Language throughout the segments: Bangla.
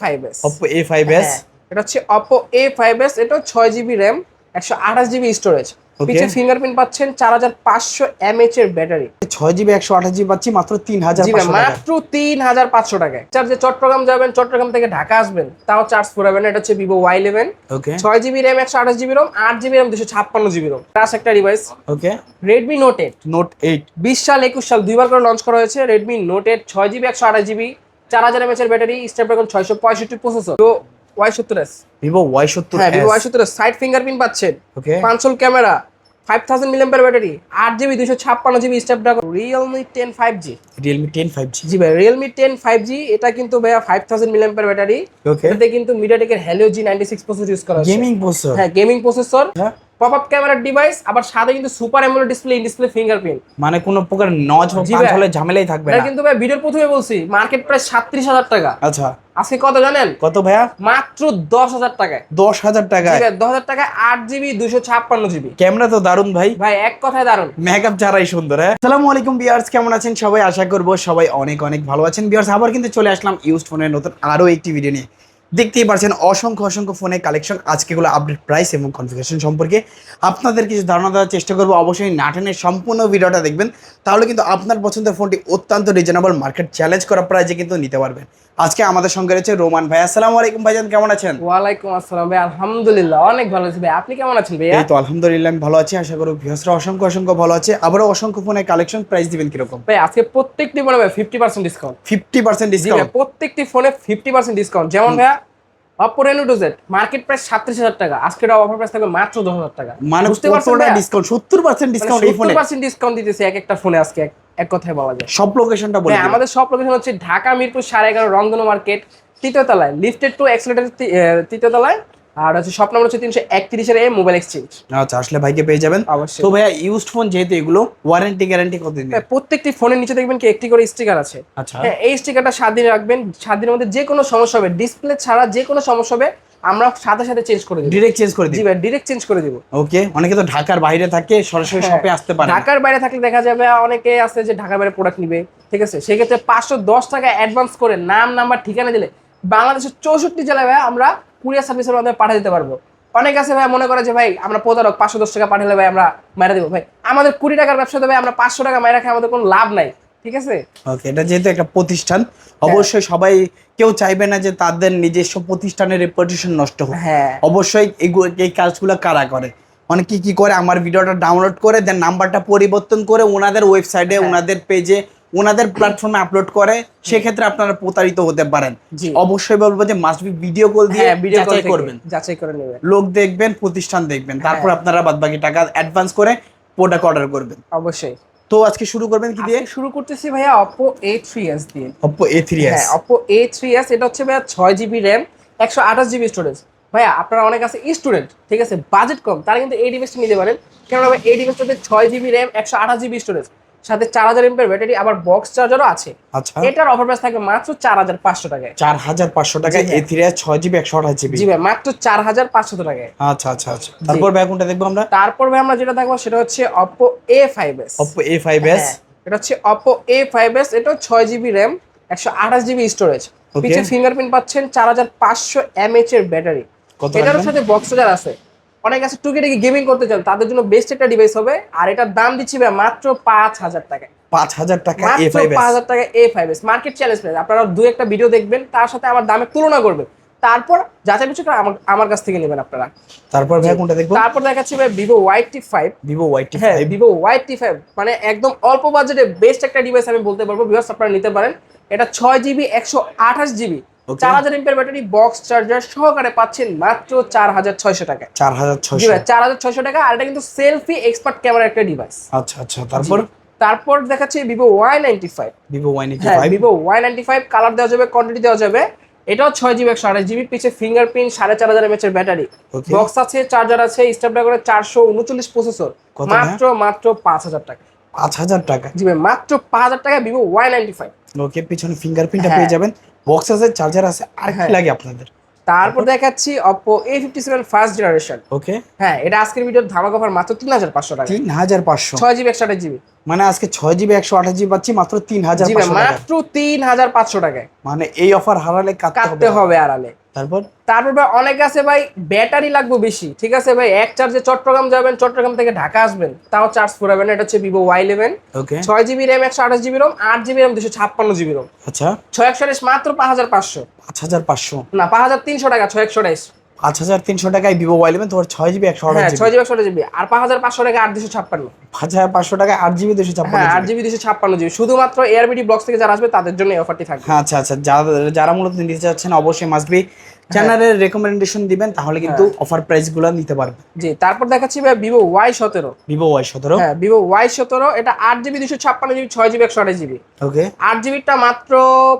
ফাইভ এস Oppo A5s এটা হচ্ছে ফাইভ এস এটা ছয় জিবি র্যাম একশো আঠাশ জিবি স্টোরেজ পিছে ফিঙ্গারপ্রিন্ট পাচ্ছেন চার হাজার পাঁচশো এমএচ এর ব্যাটারি ছয় জিবি একশো আঠাশ জিবি পাচ্ছি মাত্র তিন হাজার জি ভাই, মাত্র তিন হাজার পাঁচশো টাকায়। চার যে চট্টগ্রাম যাবেন চট্টগ্রাম থেকে ঢাকা আসবেন তাও চার্জ ফুরাবেন না। এটা হচ্ছে ভিভো ওয়াই ইলেভেন ওকে ছয় জিবি র্যাম একশো আঠাশ জিবি রোম আট জিবি র্যাম দুশো ছাপ্পান্ন জিবি রোম প্লাস একটা device okay Redmi note eight note eight বিশ সাল একুশ সাল দুইবার করে লঞ্চ করা হয়েছে রেডমি নোট এইট ছয় জিবি একশো আঠাশ জিবি চার হাজার এমএচ এর ব্যাটারি স্ন্যাপড্রাগন ছয়শো পঁয়ষট্টি প্রসেসর তো ওয়াই সত্তর এস ভিভো ওয়াই সত্তর হ্যাঁ ভিভো ওয়াই সত্তর সাইড ফিঙ্গারপ্রিন্ট পাচ্ছেন। ওকে পাঁচশোল ক্যামেরা ফাইভ থাউজেন্ড মিলিয়ামের ব্যাটারি আট জিবি দুশো ছাপ্পান্ন GB Snapdragon Realme ten five G Realme ten five G G ভাই রিয়েলমি টেন ফাইভ জি এটা কিন্তু ভাইয়া ফাইভ থাউজেন্ড মিলিয়ামের ব্যাটারি ওকে এটাতে কিন্তু মিডিয়াটেকের Helio G ninety six processor use করা গেমিং প্রসেসর হ্যাঁ গেমিং প্রসেসর। পপ আপ ক্যামেরার ডিভাইস আবার সাথে কিন্তু super AMOLED display in display fingerprint মানে কোনো প্রকার নজ হলে ঝামেলাই থাকবে না। কিন্তু ভাই ভিডিওর প্রথমে বলছি মার্কেট প্রাইস সাতত্রিশ হাজার টাকা। আচ্ছা। আজকে কত জানেন? কত ভাইয়া? মাত্র দশ হাজার টাকায়। দশ হাজার টাকায়? দশ হাজার টাকায় আট জিবি দুশো ছাপ্পান্ন জিবি ক্যামেরা তো দারুণ ভাই। ভাই এক কথায় দারুণ মেকআপ ছাড়াই সুন্দর হ্যাঁ। আসসালামু আলাইকুম বিয়ার্স কেমন আছেন? সবাই আশা করব সবাই অনেক অনেক ভালো আছেন। বিয়ার্স আবার কিন্তু চলে আসলাম ইউজড ফোনের নতুন আরও একটি ভিডিও নিয়ে। দেখতেই পারছেন, অসংখ্য অসংখ্য ফোনের কালেকশন আজকেগুলো আপডেট প্রাইস এবং কনফিগারেশন সম্পর্কে। আপনাদের কিছু ধারণা দেওয়ার চেষ্টা করব, অবশ্যই নাটনের সম্পূর্ণ ভিডিওটা দেখবেন। তাহলে কিন্তু আপনার পছন্দের ফোনটি অত্যন্ত রিজনেবল মার্কেট চ্যালেঞ্জ করা প্রাইজে কিন্তু নিতে পারবেন। আজকে আমাদের সঙ্গে রয়েছে রোমান ভাই। আসসালামু আলাইকুম ভাইজান কেমন আছেন? ওয়ালাইকুম আসসালাম ভাই আলহামদুলিল্লাহ অনেক ভালো আছি ভাই। আপনি কেমন আছেন ভাই এই তো আলহামদুলিল্লাহ আমি ভালো আছি। আশা করি ভিউসরা অসংখ্য অসংখ্য ভালো আছে। আবারও অসংখ্য ফোনের কালেকশন প্রাইস দিবেন কীরকম? ভাই আজকে প্রত্যেকটি ফোনে ভাই fifty percent discount fifty percent ভাই ডিসকাউন্ট প্রত্যেকটি ফোনে ফিফটি পার্সেন্ট ডিসকাউন্ট যেমন ভাইয়া Oppo Reno two Z market price সাতত্রিশ হাজার টাকা। আজকে অফার প্রাইস থাকবে মাত্র দশ হাজার টাকা। মানে বুঝতে পারছেন ডিসকাউন্ট সত্তর পার্সেন্ট ডিসকাউন্ট সত্তর পার্সেন্ট ডিসকাউন্ট দিতেছে এক একটা ফোনে আজকে এক- এক কথায় বলা যায়। সব লোকেশনটা বলে আমাদের সব লোকেশন হচ্ছে ঢাকা মিরপুর সাড়ে এগারো রংধনু মার্কেট তৃতীয় তলায়। লিফটেড টু এক্সেলেটার তৃতীয় তলায়। আর হচ্ছে শপ নম্বর হচ্ছে তিনশো একত্রিশের এ মোবাইল এক্সচেঞ্জ আচ্ছা আসলে ভাইকে পেয়ে যাবেন। অবশ্যই। তো ভাইয়া ইউজড ফোন যেহেতু এগুলো ওয়ারেন্টি গ্যারান্টি কতদিন প্রত্যেকটি ফোনের নিচে দেখবেন কি একটি করে স্টিকার আছে। আচ্ছা। হ্যাঁ এই স্টিকারটা সাত দিন রাখবেন। সাত দিনের মধ্যে যে কোনো সমস্যা হবে ডিসপ্লে ছাড়া যে কোনো সমস্যা হবে আমরা সাথে সাথে চেঞ্জ করে দিব। ডিরেক্ট চেঞ্জ করে জি ভাই ডিরেক্ট চেঞ্জ করে দিব। ওকে অনেকে তো ঢাকার বাইরে থাকে সরাসরি হ্যাঁ। শপে আসতে পারে ঢাকার বাইরে থাকলে দেখা যাবে অনেকে আছে যে ঢাকার বাইরে প্রোডাক্ট নিবে ঠিক আছে? সেক্ষেত্রে পাঁচশো দশ টাকা অ্যাডভান্স করে নাম নাম্বার ঠিকানা দিলে বাংলাদেশের চৌষট্টি জেলায় আমরা কুরিয়ার সার্ভিসের মাধ্যমে পাঠিয়ে দিতে পারব। অনেক আছে ভাই মনে করে যে ভাই আমরা প্রতারক পাঁচশো দশ টাকা পাঠালে ভাই আমরা মাইরা দেবো। ভাই আমাদের কুড়ি টাকার ব্যবসাতে ভাই আমরা পাঁচশো টাকা মাইরা খাই আমাদের কোনো লাভ নাই। ঠিক আছে? ওকে এটা যেহেতু একটা প্রতিষ্ঠান অবশ্যই সবাই কেউ চাইবে না যে তাদের নিজস্ব প্রতিষ্ঠানের রেপুটেশন নষ্ট হোক। হ্যাঁ। অবশ্যই এই কাজগুলো কারা করে? অনেকে কি কি করে? আমার ভিডিওটা ডাউনলোড করে দেন নাম্বারটা পরিবর্তন করে ওনাদের ওয়েবসাইটে হ্যাঁ। ওনাদের পেজে ওনাদের প্ল্যাটফর্মে আপলোড করে সেক্ষেত্রে আপনারা প্রতারিত হতে পারেন। অবশ্যই বলব যে মাস্ট বি ভিডিও কল দিয়ে হ্যাঁ ভিডিও যাচাই করবেন। যাচাই করে নেবেন। লোক দেখবেন প্রতিষ্ঠান দেখবেন তারপর হ্যাঁ। আপনারা বাদ বাকি টাকা অ্যাডভান্স করে প্রোডাক্ট অর্ডার করবেন। অবশ্যই। তো আজকে শুরু করবেন কি দিয়ে? শুরু করতেছি ভাইয়া থ্রি এস দিয়ে। Oppo A3s হ্যাঁ থ্রি এস এটা হচ্ছে ভাইয়া ছয় জিবি র্যাম একশো আঠাশ জিবি স্টোরেজ ভাইয়া আপনারা অনেক আছে স্টুডেন্ট ঠিক আছে? বাজেট কম তারা কিন্তু এই ডিভাইসটা নিতে পারেন। কেননা এই ডিভাইসটাতে ছয় জিবি র্যাম একশো আঠাশ জিবি স্টোরেজ সাথে চার হাজার এমপের ব্যাটারি আবার বক্স চার্জারও আছে। আচ্ছা। এটার অফার প্রাইস থাকবে মাত্র চার হাজার পাঁচশো টাকায়। চার হাজার পাঁচশো টাকা জি হ্যাঁ। A3s ছয় জিবি একশো আঠাশ জিবি জি ভাই মাত্র চার হাজার পাঁচশো টাকায়। আচ্ছা আচ্ছা আচ্ছা। তারপর ভাই কোনটা দেখব আমরা? তারপর ভাই আমরা যেটা দেখব সেটা হচ্ছে Oppo A five S Oppo A5s এটা হচ্ছে অপো এ ফাইভ এস এটা ছয় জিবি র্যাম একশো আঠাশ জিবি স্টোরেজ পিছে ফিঙ্গারপ্রিন্ট পাচ্ছেন চার হাজার পাঁচশো এমএচ এর ব্যাটারি। এটার সাথে বক্স চার্জার আছে। অনেক আছে টুকে টেকে গেমিং করতে চান তাদের জন্য বেস্ট একটা ডিভাইস হবে আর এটার দাম দিচ্ছি ভাই মাত্র পাঁচ হাজার টাকায়। পাঁচ হাজার টাকা মাত্র A5s পাঁচ হাজার টাকা A five S market challenge price আপনারা দু একটা ভিডিও দেখবেন তার সাথে আমার দামে তুলনা করবেন। তারপর যাচাই করে আমার আমার কাছ থেকে নেবেন আপনারা। তারপর ভাই কোনটা দেখব? তারপর দেখাচ্ছি ভাই Vivo Y T five Vivo Y T হ্যাঁ ভিভো ওয়াই টি ফাইভ মানে একদম অল্প বাজেটে বেস্ট একটা ডিভাইস আমি বলতে পারব ভিউয়ার্স আপনারা নিতে পারেন। এটা ছয় জিবি একশো আঠাশ জিবি. চার হাজার ব্যাটারি বক্স চার্জার সহকারে পাচ্ছেন মাত্র চার হাজার ছয়শো টাকা চার হাজার ছয়শো। চার হাজার ছয়শো টাকা আর এটা কিন্তু সেলফি এক্সপার্ট ক্যামেরা একটা ডিভাইস আচ্ছা আচ্ছা তারপর? তারপর দেখাচ্ছি Vivo Y ninety five Vivo Y ninety five Vivo Y ninety five colour দেওয়া যাবে কোয়ান্টিটি দেওয়া যাবে। এটাও ছয় জিবি একশো আঠাশ জিবি পিছে ফিঙ্গারপ্রিন্ট সাড়ে চার হাজার এমএচ এর ব্যাটারি। বক্স আছে চার্জার আছে স্ন্যাপড্রাগনের চারশো উনচল্লিশ প্রসেসর মাত্র মাত্র পাঁচ হাজার টাকা। পাঁচ হাজার টাকা? জি মাত্র পাঁচ হাজার টাকা Vivo Y ninety five okay পিছনে ফিঙ্গারপ্রিন্টটা হ্যাঁ। পেয়ে যাবেন। বক্স আছে চার্জার আছে আর কি হ্যাঁ। লাগে আপনাদের? তারপর দেখাচ্ছি Oppo A fifty seven first generation okay হ্যাঁ এটা আজকের ভিডিওর ধামাকা অফার মাত্র তিন হাজার পাঁচশো টাকা। তিন হাজার পাঁচশো। ছয় জিবি একশো আঠাশ জিবি মানে আজকে ছয় জিবি একশো আঠাশ জিবি পাচ্ছি মাত্র তিন হাজার জি ভাই পাঁচশো টাকা মাত্র তিন হাজার পাঁচশো টাকায়। মানে এই অফার হারালে কাটতে হবে আড়ালে। তারপর? তারপর ভাই অনেক আছে ভাই ব্যাটারি লাগবে বেশি। ঠিক আছে ভাই এক চার্জে চট্টগ্রাম যাবেন চট্টগ্রাম থেকে ঢাকা আসবেন। তাও চার্জ ফুরাবেন এটা হচ্ছে ভিভো ওয়াই ইলেভেন ছয় জিবি র্যাম একশো আঠাশ জিবি রোম আট জিবি র্যাম দুশো ছাপ্পান্ন জিবি রোম আচ্ছা। ছয় একশো মাত্র পাঁচ হাজার পাঁচশো। পাঁচ হাজার পাঁচশো। না পাঁচ হাজার তিনশো টাকা ছয় একশো পাঁচ হাজার তিনশো টাকায় ভিভো ওয়াই ইলেভেন তোমার ছয় জিবি একশো হ্যাঁ ছয় জিবি একশো আঠাশ জিবি আর পাঁচ হাজার পাঁচশো টাকা আট দুশো ছাপ্পান্ন। পাঁচ হাজার পাঁচশো আট জিবি দুশো ছাপ্পান্ন হ্যাঁ আট জিবি। দুশো ছাপ্পান্ন জিবি শুধুমাত্র এয়ারবিডি ব্লক্স থেকে যারা আসবে তাদের জন্য এই অফারটি থাকবে। হ্যাঁ আচ্ছা আচ্ছা। যারা যারা মূলত নিতে চাচ্ছেন অবশ্যই মাসবি চ্যানেলের রেকমেন্ডেশন দিবেন তাহলে কিন্তু। অফার প্রাইসগুলো নিতে পারবে জি তারপর দেখাচ্ছি ভাই ভিভো ওয়াই সতেরো। ভিভো ওয়াই সতেরো। হ্যাঁ ভিভো ওয়াই সতেরো এটা আট জিবি দুশো ছাপ্পান্ন জিবি ছয় জিবি একশো আঠাশ জিবি ওকে আট জিবিটা মাত্র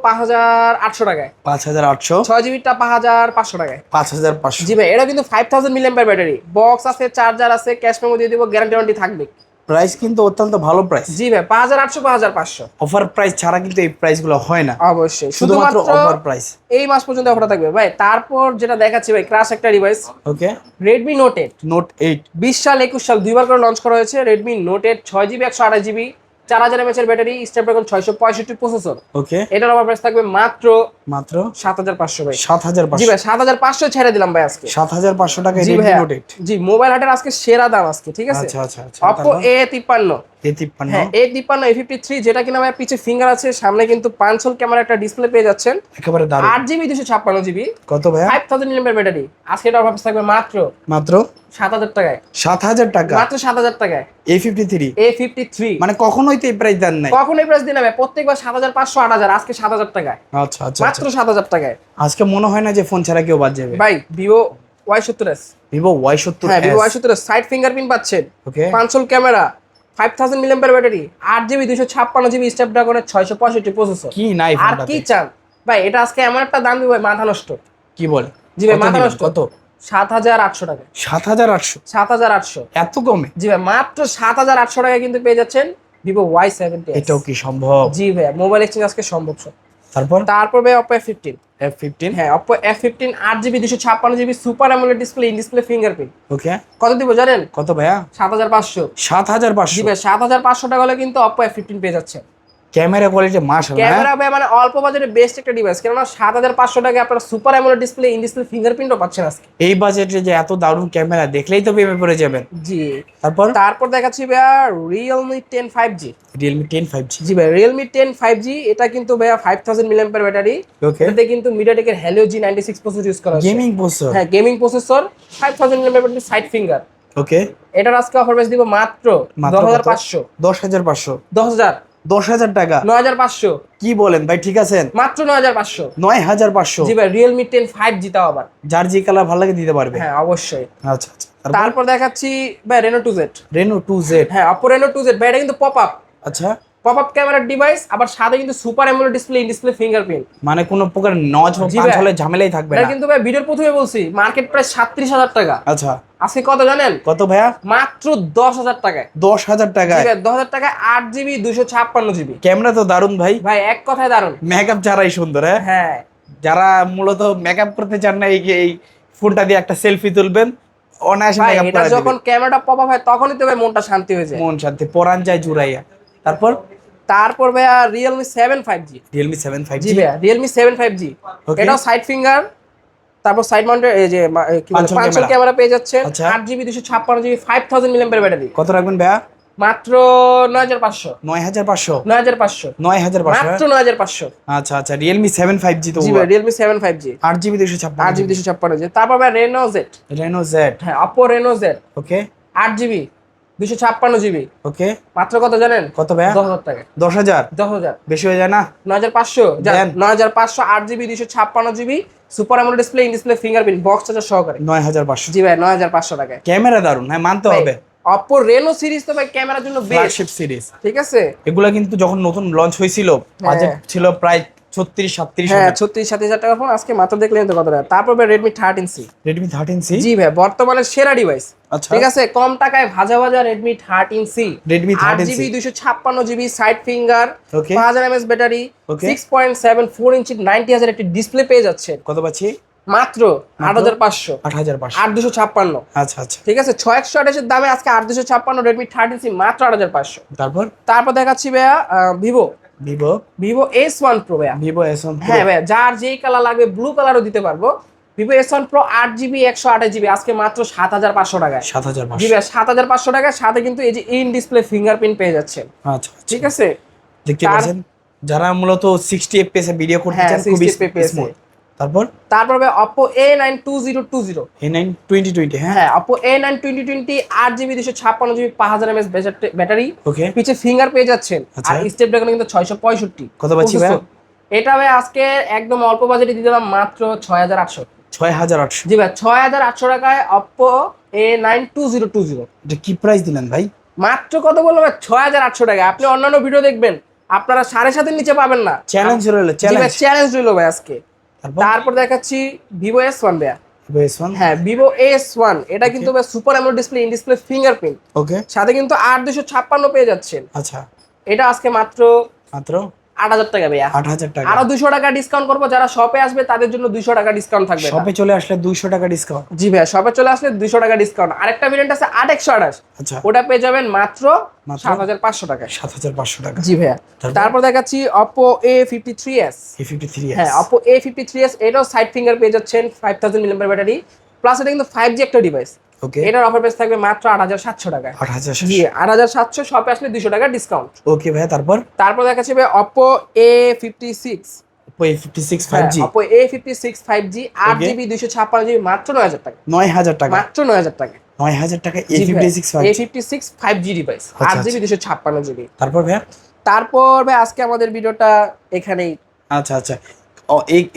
পাঁচ হাজার আটশো টাকায়। পাঁচ হাজার আটশো। ছয় জিবিটা পাঁচ হাজার পাঁচশো টাকায়। পাঁচ হাজার পাঁচশো। জি ভাই এটা কিন্তু five thousand milliamp battery box আছে চার্জার আছে ক্যাশ মেমো দিয়ে দিব গ্যারান্টি ওয়ারেন্টি থাকবে। প্রাইস কিন্তু অত্যন্ত ভালো প্রাইস জি ভাই পাঁচ হাজার আটশো পাঁচ হাজার পাঁচশো। অফার প্রাইস ছাড়া কিন্তু এই প্রাইসগুলো হয় না। অবশ্যই শুধুমাত্র অফার প্রাইস এই মাস পর্যন্ত অফার থাকবে। ভাই তারপর যেটা দেখাচ্ছি ভাই ক্রাশ একটা device okay Redmi note eight note eight বিশ সাল একুশ সাল দুইবার করে লঞ্চ করা হয়েছে রেডমি নোট এইট ছয় জিবি একশো আঠাশ জিবি চার হাজার এমএচ এর ব্যাটারি স্ন্যাপড্রাগন ছয়শো পঁয়ষট্টি প্রসেসর ওকে এটার আমার প্রাইস থাকবে মাত্র মাত্র সাত হাজার পাঁচশো ভাই। সাত হাজার জি ভাই সাত হাজার পাঁচশো ছেড়ে দিলাম ভাই আজকে। সাত হাজার পাঁচশো টাকায় জি রেডমি ভাই নোট এইট জি মোবাইল হাটের আজকে সেরা দাম আজকে ঠিক আছে? আচ্ছা আচ্ছা আচ্ছা। হ্যাঁ যেটা কিনা ভাই পিছে ফিঙ্গার আছে সামনে কিন্তু পাঁচশোল ক্যামেরা একটা ডিসপ্লে পেয়ে যাচ্ছেন। একেবারে দারুণ। আট জিবি দুশো ছাপ্পান্ন জিবি কত মিলিয়ামের ব্যাটারি আজকে এটা অফার থাকবে মাত্র মাত্র? সাত হাজার টাকায়। সাত হাজার টাকা? মাত্র সাত হাজার টাকায়। A fifty three A fifty three মানে কখনোই তো এই প্রাইস দেন নাই। কখন এই প্রাইস দিন প্রত্যেকবার সাত হাজার পাঁচশো আট হাজার আজকে সাত হাজার টাকায়। আচ্ছা আচ্ছা। মাত্র সাত হাজার টাকায়। আজকে মনে হয় না যে ফোন ছাড়া কেউ বাদ যাবে। ভাই ভিভো ওয়াই সত্তর এস ভিভো ওয়াই সত্তর হ্যাঁ ভিভো ওয়াই সত্তর এস সাইড ফিঙ্গারপ্রিন্ট পাচ্ছেন। ওকে পাঁচশোল ক্যামেরা ফাইভ থাউজেন্ড মিলিয়ামের ব্যাটারি আট জিবি দুশো ছাপ্পান্ন জিবি স্ন্যাপড্রাগনের ছয়শো পঁয়ষট্টি প্রসেসর কি নাই আর কি চান? ভাই এটা আজকে এমন একটা দাম দিবে ভাই মাথা নষ্ট। কি বলে? জি ভাই মাথা নষ্ট। কত? সাত হাজার আটশো টাকা। সাত হাজার আটশো? সাত হাজার আটশো। এত কমে? জি ভাই মাত্র সাত হাজার আটশো টাকা কিন্তু পেয়ে যাচ্ছেন ভিভো ওয়াই সেভেন্টি এটাও কি সম্ভব? জি ভাই মোবাইল এক্সচেঞ্জ আজকে সম্ভব সব। তারপর? তারপর ভাই Oppo F fifteen F fifteen হ্যাঁ অপো এফ ফিফটিন আট জিবি দুশো ছাপ্পান্ন GB super AMOLED display in display fingerprint okay. কত দিব জানেন? কত ভাইয়া? সাত হাজার পাঁচশো। সাত হাজার পাঁচশো। ভাই সাত হাজার পাঁচশো টাকা হলে কিন্তু অপো এফ ফিফটিন পেয়ে যাচ্ছে। ক্যামেরা কোয়ালিটি মাশাআল্লাহ হ্যাঁ? ক্যামেরা ভাই মানে অল্প বাজেটে বেস্ট একটা ডিভাইস কেননা 7500 টাকা আপনারা super AMOLED display in display ফিঙ্গারপ্রিন্টও পাচ্ছেন আজকে। এই বাজেটে যে এত দারুণ ক্যামেরা দেখলেই তো ভেবে পড়ে যাবেন। জি। তারপর? তারপর দেখাচ্ছি ভাইয়া Realme 10 5G Realme 10 5G জি ভাই Realme 10 5G এটা কিন্তু ভাইয়া 5000 mAh ব্যাটারি ওকে এতে কিন্তু MediaTek-এর Helio G96 প্রসেসর ইউজ করা আছে গেমিং প্রসেসর হ্যাঁ gaming processor 5000 mAh battery side finger okay এটার আজকে অফার প্রাইস দিব মাত্র 10500 10500 দশ 10000 দশ হাজার টাকা। নয় হাজার পাঁচশো। কি বলেন ভাই ঠিক আছেন? মাত্র নয় হাজার পাঁচশো। নয় হাজার পাঁচশো। জি ভাই রিয়েলমি টেন ফাইভ জি তাও আবার। যার যে কালার ভালো লাগে দিতে পারবে। হ্যাঁ অবশ্যই। আচ্ছা আচ্ছা। তারপর? দেখাচ্ছি ভাই Reno two Z Reno two Z হ্যাঁ অপো রেনো টু জেড ভাই এটা কিন্তু পপ আপ আচ্ছা। পপ আপ ক্যামেরার ডিভাইস আবার সাথে কিন্তু super AMOLED display in display fingerprint মানে কোনো প্রকার নজ। হলে ঝামেলাই থাকবে না। কিন্তু ভাই ভিডিওর প্রথমে বলছি মার্কেট প্রাইস সাতত্রিশ হাজার টাকা। আচ্ছা। আজকে কত জানেন? কত ভাইয়া? মাত্র দশ হাজার টাকায়। দশ হাজার টাকায়? দশ হাজার টাকায় আট জিবি দুইশো ছাপ্পান্ন জিবি। ক্যামেরা তো দারুণ ভাই। ভাই এক কথায় দারুণ মেকআপ ছাড়াই সুন্দর হ্যাঁ? হ্যাঁ। যারা মূলত মেকআপ করতে চান না এই এই ফোনটা দিয়ে একটা সেলফি তুলবেন অনায়াসে মেকআপ করা যখন ক্যামেরাটা পপ আপ হয় তখনই তো ভাই মনটা শান্তি হয়ে যায়। মন শান্তি পরান যায় জুড়াইয়া। তারপর? তারপর ভাইয়া Realme seven five G Realme seven five G ভাইয়া রিয়েলমি সেভেন ফাইভ জি. এটাও সাইড ফিঙ্গার তারপর সাইড মাউন্টেড এই যে পাঁচশো ক্যামেরা পেয়ে যাচ্ছেন। আচ্ছা। আট জিবি দুশো ছাপ্পান্ন জিবি ফাইভ থাউজেন্ড মিলিয়ামের ব্যাটারি কত রাখবেন ভাইয়া? মাত্র নয় হাজার পাঁচশো। নয় হাজার পাঁচশো? নয় হাজার পাঁচশো। নয় হাজার পাঁচশো মাত্র নয় হাজার পাঁচশো। আচ্ছা আচ্ছা রিয়েলমি সেভেন ফাইভ জি তো জি ভাই রিয়েলমি সেভেন ফাইভ জি আট জিবি দুশো আট ছাপ্পান্ন জিবি দুশো ছাপ্পান্ন জি তারপর ভাই রেনো জেড রেনো জেড হ্যাঁ অপো রেনো জেড ওকে আট জিবি দুশো ছাপ্পান্ন জিবি ওকে মাত্র কত জানেন? কত ভাইয়া? দশ হাজার টাকা। দশ হাজার? দশ হাজার। বেশি হয়ে যায় না? নয় হাজার পাঁচশো। নয় হাজার পাঁচশো আট জিবি দুশো ছাপ্পান্ন GB super AMOLED display in display fingerprint box charger সহকারে। নয় হাজার পাঁচশো। জি ভাই নয় হাজার পাঁচশো টাকায়। ক্যামেরা দারুণ হ্যাঁ মানতে হবে। অপো রেনো সিরিজ তো ভাই ক্যামেরার জন্য বেস্ট ফ্ল্যাগশিপ সিরিজ ঠিক আছে? এগুলা কিন্তু যখন নতুন লঞ্চ হয়েছিল বাজেট ছিল প্রায় ছত্রিশ সাতত্রিশ হ্যাঁ ছত্রিশ সাত হাজার ফোন। আজকে মাত্র দেখলেন তো কত টাকা তারপর Redmi thirteen C Redmi thirteen C G ভাই বর্তমানে সেরা ডিভাইস আচ্ছা। ঠিক আছে? কম টাকায় ভাজা ভাজা রেডমি থার্টিন সি Redmi আট 13C জিবি দুশো ছাপ্পান্ন জিবি সাইড ফিঙ্গার পাঁচ হাজার এমএস battery. Six point seven four inch ninety হাজার একটি ডিসপ্লে পেয়ে যাচ্ছে। কত পাচ্ছি? মাত্র আট হাজার পাঁচশো। আট হাজার পাঁচশো। আট দুশো ছাপ্পান্ন। আচ্ছা আচ্ছা। ঠিক আছে? ছয় একশো আঠাশের দামে আজকে আট দুশো ছাপ্পান্ন রেডমি থার্টিন সি মাত্র আট হাজার পাঁচশো। তারপর? তারপর দেখাচ্ছি ভাইয়া Vivo Vivo Vivo S one pro ভাইয়া। ভিভো এস ওয়ান হ্যাঁ ভাইয়া যার যেই কালার লাগবে ব্লু কালারও দিতে পারব। ভিভো এস ওয়ান প্রো আট জিবি একশো আঠাশ জিবি আজকে মাত্র সাত হাজার পাঁচশো টাকায়। সাত হাজার জি ভাইয়া সাত হাজার পাঁচশো টাকায় সাথে কিন্তু এই যে ইন ডিসপ্লে ফিঙ্গারপ্রিন্ট পেয়ে যাচ্ছে। আচ্ছা ঠিক আছে? দেখতে পাচ্ছেন? যারা মূলত সিক্সটি এফপিএস এ ভিডিও করতে হ্যাঁ, চান খুবই 60 FPS এ। স্মুথ তারপর? তারপর ভাই A nine two zero two zero A nine twenty twenty হ্যাঁ। Oppo A nine twenty twenty আট জিবি দুশো ছাপ্পান্ন জিবি পাঁচ হাজার এমএস ব্যাটারি ওকে পিছে ফিঙ্গার পেয়ে যাচ্ছেন। আচ্ছা। আর স্টেপ ড্রাগন কিন্তু ছয়শো পঁয়ষট্টি। কত পাচ্ছি ভাই? এটা ভাই আজকে একদম অল্প বাজেটে দিয়ে দিলাম মাত্র ছয় হাজার আটশো। ছয় হাজার আটশো। জি ভাই ছয় হাজার আটশো টাকায় Oppo A nine two zero two zero এটা কি প্রাইস দিলেন ভাই? মাত্র কত বললাম ভাই? ছয় হাজার আটশো টাকা আপনি অন্যান্য ভিডিও দেখবেন। আপনারা সাড়ে সাতের নিচে পাবেন না। চ্যালেঞ্জ রইল চ্যালেঞ্জ রইল ভাই আজকে। তারপর? দেখাচ্ছি ভিভো এস ওয়ান ভাইয়া। ভিভো এস ওয়ান হ্যাঁ ভিভো এস ওয়ান এটা কিন্তু super AMOLED display in display fingerprint okay সাথে কিন্তু আট দুশো ছাপ্পান্ন পেয়ে যাচ্ছেন। আচ্ছা। এটা আজকে মাত্র মাত্র? আট হাজার টাকা ভাইয়া। আট হাজার টাকা। আরও দুশো টাকা ডিসকাউন্ট করব যারা শপে আসবে তাদের জন্য দুশো টাকা ডিসকাউন্ট থাকবে। শপে চলে আসলে দুইশো টাকা ডিসকাউন্ট জি ভাইয়া শপে চলে আসলে দুশো টাকা ডিসকাউন্ট আরেকটা ভেরিয়েন্ট আছে আট একশো আঠাশ। আচ্ছা। ওটা পেয়ে যাবেন মাত্র? সাত হাজার পাঁচশো টাকায় সাত হাজার পাঁচশো টাকা। জি ভাইয়া। তারপর? দেখাচ্ছি Oppo A fifty three S A fifty three হ্যাঁ Oppo A fifty three S এটাও সাইড ফিঙ্গার পেয়ে যাচ্ছেন ফাইভ থাউজেন্ড মিলিয়ামের ব্যাটারি প্লাস এটা কিন্তু ফাইভ জি একটা ডিভাইস ওকে এটার অফার প্রাইস থাকবে মাত্র আট হাজার সাতশো টাকায়। আট হাজার জি আট হাজার সাতশো শপে আসলে দুশো টাকা ডিসকাউন্ট ওকে ভাই তারপর? তারপর দেখাচ্ছি ভাই অপো এ ফিফটি সিক্স মাত্র টাকা। টাকা। মাত্র টাকা। টাকা ডিভাইস তারপর তারপর ভাই আজকে আমাদের ভিডিওটা এখানেই। আচ্ছা আচ্ছা।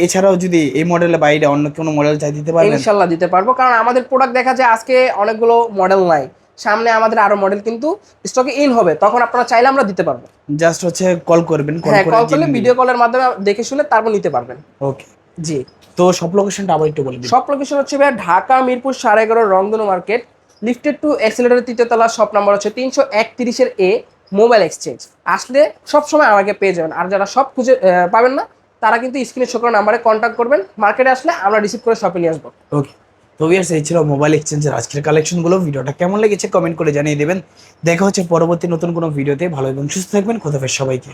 এছাড়াও যদি এই মডেলের বাইরে অন্য কোনো মডেল চাই দিতে পারবেন ইনশাল্লাহ দিতে পারব কারণ আমাদের প্রোডাক্ট দেখা যায় আজকে অনেকগুলো মডেল নাই। সামনে আমাদের আরও মডেল কিন্তু স্টকে ইন হবে তখন আপনারা চাইলে আমরা দিতে পারব। জাস্ট হচ্ছে কল করবেন কল হ্যাঁ কল করলে ভিডিও কলের মাধ্যমে দেখে শুনে তারপর নিতে পারবেন। ওকে জি। তো সব লোকেশনটা আবার একটু বলে সব লোকেশন হচ্ছে ভাই ঢাকা মিরপুর সাড়ে এগারো Rongdhonu market lifted two accelerator তৃতীয় তলা শপ নাম্বার হচ্ছে তিনশো একত্রিশের এ মোবাইল এক্সচেঞ্জ আসলে সবসময় আমাকে পেয়ে যাবেন আর যারা সব খুঁজে পাবেন না তারা কিন্তু স্ক্রিনে শো করা নাম্বারে কন্ট্যাক্ট করবেন। মার্কেটে আসলে আমরা রিসিভ করে শপে নিয়ে আসব। ওকে তো ভিয়ার্স এই ছিল মোবাইল এক্সচেঞ্জের আজকের কালেকশনগুলো ভিডিওটা কেমন লেগেছে কমেন্ট করে জানিয়ে দেবেন। দেখা হচ্ছে পরবর্তী নতুন কোনো ভিডিওতে ভালো এবং সুস্থ থাকবেন। খোদাফের সবাইকে।